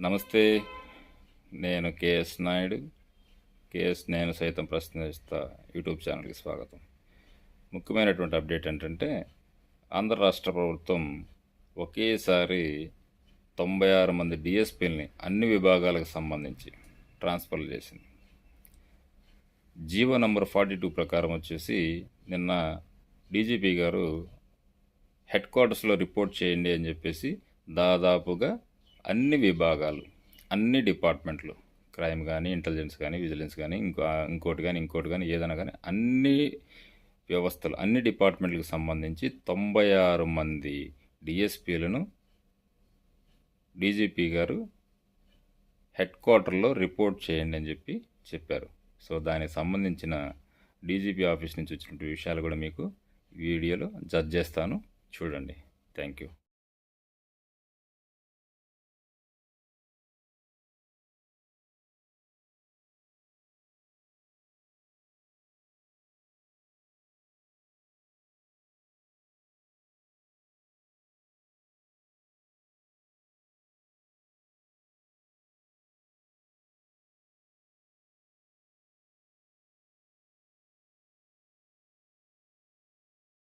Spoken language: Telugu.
నమస్తే నేను కేఎస్ నాయుడు. కేఎస్ నేను సైతం ప్రశ్నిస్తా యూట్యూబ్ ఛానల్కి స్వాగతం. ముఖ్యమైనటువంటి అప్డేట్ ఏంటంటే ఆంధ్ర రాష్ట్ర ప్రభుత్వం ఒకేసారి తొంభై ఆరు మంది డిఎస్పీల్ని అన్ని విభాగాలకు సంబంధించి ట్రాన్స్ఫర్ చేసింది. జీవో నంబర్ ఫార్టీ టూ ప్రకారం వచ్చేసి నిన్న డీజీపీ గారు హెడ్ క్వార్టర్స్లో రిపోర్ట్ చేయండి అని చెప్పేసి దాదాపుగా అన్ని విభాగాలు అన్ని డిపార్ట్మెంట్లు క్రైమ్ కానీ ఇంటెలిజెన్స్ కానీ విజిలెన్స్ కానీ ఇంకో ఇంకోటి కానీ ఇంకోటి కానీ ఏదైనా కానీ అన్ని వ్యవస్థలు అన్ని డిపార్ట్మెంట్లకు సంబంధించి తొంభై ఆరు మంది డిఎస్పీలను డీజీపీ గారు హెడ్ క్వార్టర్లో రిపోర్ట్ చేయండి అని చెప్పి చెప్పారు. సో దానికి సంబంధించిన డీజీపీ ఆఫీస్ నుంచి వచ్చినటువంటి విషయాలు కూడా మీకు వీడియోలో జడ్జ్ చేస్తాను. చూడండి. Thank you.